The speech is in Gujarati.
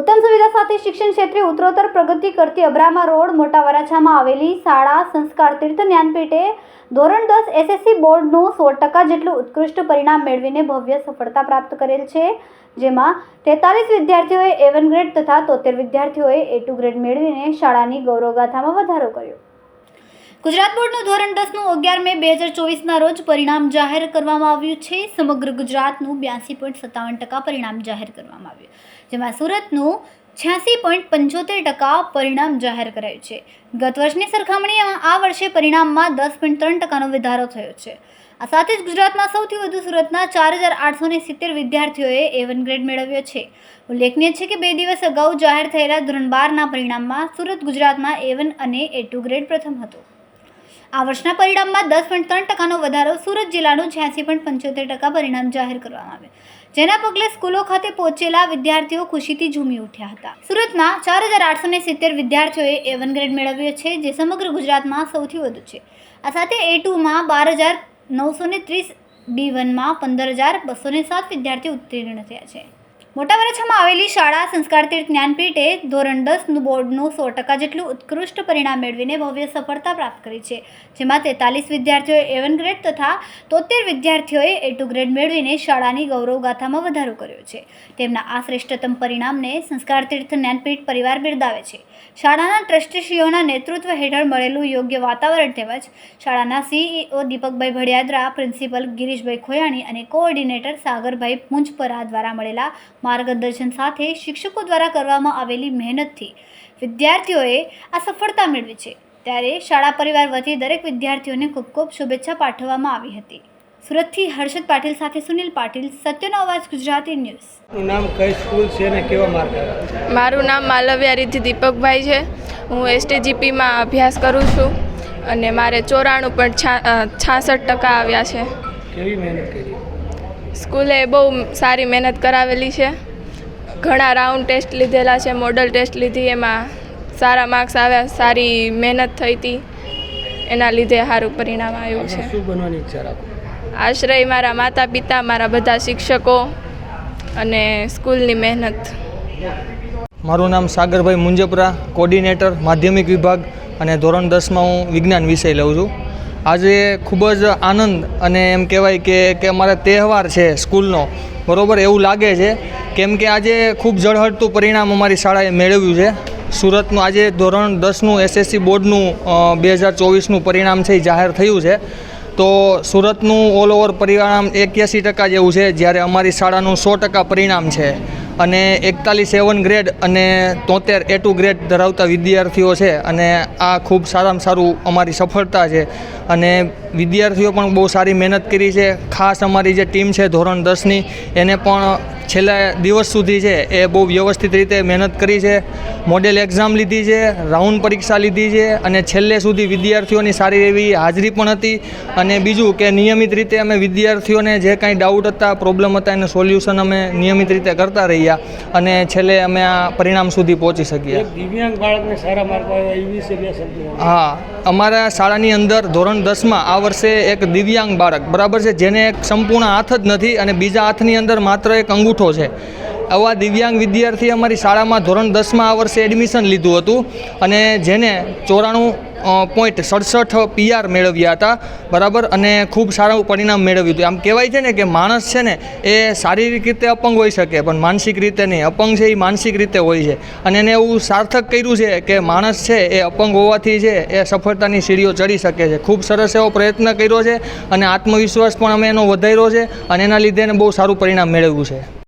ઉત્તમ સુવિધા સાથે શિક્ષણ ક્ષેત્રે ઉત્તરોત્તર પ્રગતિ કરતી અબ્રામા રોડ મોટા વરાછામાં આવેલી શાળા સંસ્કાર તીર્થ જ્ઞાનપીઠે ધોરણ દસ એસએસસી બોર્ડનું સો ટકા જેટલું ઉત્કૃષ્ટ પરિણામ મેળવીને ભવ્ય સફળતા પ્રાપ્ત કરેલ છે. જેમાં તેતાલીસ વિદ્યાર્થીઓએ એ વન ગ્રેડ તથા તોતેર વિદ્યાર્થીઓએ એ ટુ ગ્રેડ મેળવીને શાળાની ગૌરવગાથામાં વધારો કર્યો. ગુજરાત બોર્ડનું ધોરણ દસનું અગિયાર મે બે હજાર ચોવીસના રોજ પરિણામ જાહેર કરવામાં આવ્યું છે. સમગ્ર ગુજરાતનું બ્યાસી પોઈન્ટ સત્તાવન ટકા પરિણામ જાહેર કરવામાં આવ્યું. જેમાં સુરતનું છ્યાસી પોઈન્ટ પંચોતેર ટકા પરિણામ જાહેર કરાયું છે. ગત વર્ષની સરખામણીમાં આ વર્ષે પરિણામમાં દસ પોઈન્ટ ત્રણ ટકાનો વધારો થયો છે. આ સાથે જ ગુજરાતમાં સૌથી વધુ સુરતના ચાર હજાર આઠસો ને સિત્તેર વિદ્યાર્થીઓએ એ વન ગ્રેડ મેળવ્યો છે. ઉલ્લેખનીય છે કે બે દિવસ અગાઉ જાહેર થયેલા ધોરણ બારના પરિણામમાં સુરત ગુજરાતમાં એ વન અને એ ટુ ગ્રેડ પ્રથમ હતો. આ વર્ષના પરિણામમાં દસ પોઈન્ટ ત્રણ ટકાનો વધારો સુરત જિલ્લાનું છ્યાસી પોઈન્ટ પંચોતેર ટકા પરિણામ જાહેર કરવામાં આવ્યું. જેના પગલે સ્કૂલો ખાતે પહોંચેલા વિદ્યાર્થીઓ ખુશીથી ઝૂમી ઉઠ્યા હતા. સુરતમાં ચાર હજાર આઠસો ને સિત્તેર વિદ્યાર્થીઓએ એ વન ગ્રેડ મેળવ્યો છે, જે સમગ્ર ગુજરાતમાં સૌથી વધુ છે. આ સાથે એ ટુમાં બાર હજાર નવસો ને ત્રીસ બી વનમાં પંદર હજાર બસો ને સાત વિદ્યાર્થીઓ ઉત્તીર્ણ થયા છે. મોટા વરાછામાં આવેલી શાળા સંસ્કાર તીર્થ જ્ઞાનપીઠે ધોરણ દસનું બોર્ડનું સો ટકા જેટલું ઉત્કૃષ્ટ પરિણામ મેળવીને ભવ્ય સફળતા પ્રાપ્ત કરી છે. જેમાં તેતાલીસ વિદ્યાર્થીઓએ એવન ગ્રેડ તથા તોતેર વિદ્યાર્થીઓએ એ ટુ ગ્રેડ મેળવીને શાળાની ગૌરવગાથામાં વધારો કર્યો છે. તેમના આ શ્રેષ્ઠતમ પરિણામને સંસ્કાર તીર્થ જ્ઞાનપીઠ પરિવાર બિરદાવે છે. શાળાના ટ્રસ્ટીશ્રીઓના નેતૃત્વ હેઠળ મળેલું યોગ્ય વાતાવરણ તેમજ શાળાના સીઈઓ દીપકભાઈ ભડિયાદરા, પ્રિન્સિપલ ગિરીશભાઈ ખોયાણી અને કોઓર્ડિનેટર સાગરભાઈ પૂંજપરા દ્વારા મળેલા માર્ગદર્શન સાથે શિક્ષકો દ્વારા કરવામાં આવેલી મહેનતથી વિદ્યાર્થીઓએ આ સફળતા મેળવી છે. ત્યારે શાળા પરિવાર વતી દરેક વિદ્યાર્થીઓને ખૂબ ખૂબ શુભેચ્છા પાઠવવામાં આવી હતી. સુરતથી હર્ષદ પાટીલ સાથે સુનિલ પાટીલ સત્યનો અવાજ ગુજરાતી ન્યૂઝ. નામ કઈ સ્કૂલ છે અને કેવા માર્ક મારું નામ માલવ્યા રીતિ દીપકભાઈ છે. હું એસટીજીપીમાં અભ્યાસ કરું છું અને મારે ચોરાણું પણ છાસઠ ટકા આવ્યા છે. કેવી મહેનત કરી? સ્કૂલે બહુ સારી મહેનત કરાવેલી છે. ઘણા રાઉન્ડ ટેસ્ટ લીધેલા છે મોડલ ટેસ્ટ લીધી એમાં સારા માર્ક્સ આવ્યા સારી મહેનત થઈ હતી. એના લીધે સારું પરિણામ આવ્યું છે. શું બનવાની ઈચ્છા રાખો? આશ્રય મારા માતા પિતા મારા બધા શિક્ષકો અને સ્કૂલની મહેનત. મારું નામ સાગરભાઈ મુંજપરા કોર્ડિનેટર માધ્યમિક વિભાગ અને ધોરણ દસમાં હું વિજ્ઞાન વિષય લઉં છું. આજે ખૂબ જ આનંદ અને એમ કહેવાય કે કે અમારા તહેવાર છે સ્કૂલનો. બરાબર? એવું લાગે છે. કેમ કે આજે ખૂબ ઝળહળતું પરિણામ અમારી શાળાએ મેળવ્યું છે. સુરતનું આજે ધોરણ દસનું એસએસસી બોર્ડનું બે હજાર ચોવીસનું પરિણામ છે એ જાહેર થયું છે. તો સુરતનું ઓલ ઓવર પરિણામ એક્યાસી ટકા જેવું છે, જ્યારે અમારી શાળાનું સો ટકા પરિણામ છે. અને એકતાલીસ સેવન ગ્રેડ અને તોતેર એ ટુ ગ્રેડ ધરાવતા વિદ્યાર્થીઓ છે અને આ ખૂબ સારામાં સારું અમારી સફળતા છે. અને વિદ્યાર્થીઓ પણ બહુ સારી મહેનત કરી છે. ખાસ અમારી જે ટીમ છે ધોરણ દસની એને પણ છેલ્લા દિવસ સુધી છે એ બહુ વ્યવસ્થિત રીતે મહેનત કરી છે. મોડેલ એક્ઝામ લીધી છે રાઉન્ડ પરીક્ષા લીધી છે અને છેલ્લે સુધી વિદ્યાર્થીઓની સારી એવી હાજરી પણ હતી. અને બીજું કે નિયમિત રીતે અમે વિદ્યાર્થીઓને જે કાંઈ ડાઉટ હતા પ્રોબ્લેમ હતા એનું સોલ્યુશન અમે નિયમિત રીતે કરતા રહ્યા અને છેલ્લે અમે આ પરિણામ સુધી પહોંચી શક્યા એક દિવ્યાંગ બાળકને સારા માર્ક આવ્યા એ વિશે. હા અમારા શાળાની અંદર ધોરણ દસમાં આ વર્ષે એક દિવ્યાંગ બાળક, બરાબર છે, જેને એક સંપૂર્ણ હાથ જ નથી અને બીજા હાથની અંદર માત્ર એક અંગૂઠો છે. આવા દિવ્યાંગ વિદ્યાર્થી અમારી શાળામાં ધોરણ દસમાં આ વર્ષે એડમિશન લીધું હતું અને જેને ચોરાણું પોઈન્ટ સડસઠ પીઆર મેળવ્યા હતા, બરાબર? અને ખૂબ સારું પરિણામ મેળવ્યું હતું. આમ કહેવાય છે ને કે માણસ છે ને, એ શારીરિક રીતે અપંગ હોઈ શકે, પણ માનસિક રીતે નહીં. અપંગ છે એ માનસિક રીતે હોય છે. અને એને એવું સાર્થક કર્યું છે કે માણસ છે એ અપંગ હોવાથી છે એ સફળતાની સીડીઓ ચડી શકે છે. ખૂબ સરસ એવો પ્રયત્ન કર્યો છે અને આત્મવિશ્વાસ પણ અમે એનો વધાર્યો છે અને એના લીધે એને બહુ સારું પરિણામ મેળવ્યું છે.